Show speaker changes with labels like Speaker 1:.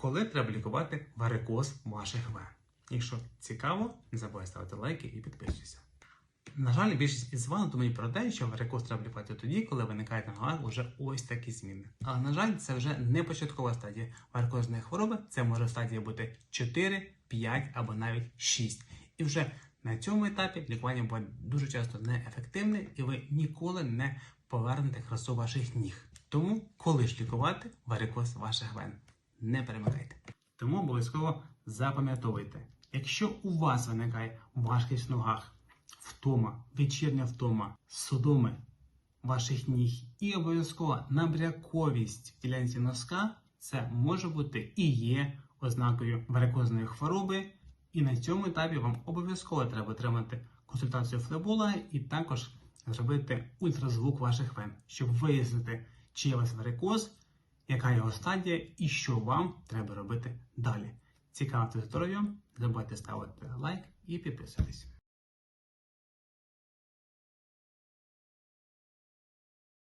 Speaker 1: коли треба лікувати варикоз ваших вен. Якщо цікаво, не забувай ставити лайки і підписуйся. На жаль, більшість із вас думають про те, що варикоз треба лікувати тоді, коли виникають на ногах вже ось такі зміни. Але на жаль, це вже не початкова стадія варикозної хвороби. Це може стадія бути 4, 5 або навіть 6. І вже на цьому етапі лікування буде дуже часто неефективне, і ви ніколи не повернете красу ваших ніг. Тому, коли ж лікувати варикоз ваших вен, не перемикайте. Тому обов'язково запам'ятовуйте, якщо у вас виникає важкість в ногах, втома, вечірня втома, судоми ваших ніг і обов'язково набряковість в ділянці носка, це може бути і є ознакою варикозної хвороби. І на цьому етапі вам обов'язково треба отримати консультацію флебола і також зробити ультразвук ваших вен, щоб вияснити, чи є у вас варикоз, яка його стадія і що вам треба робити далі. Цікавте здоров'ям, здоров'я, забувайте ставити лайк і підписуйтесь.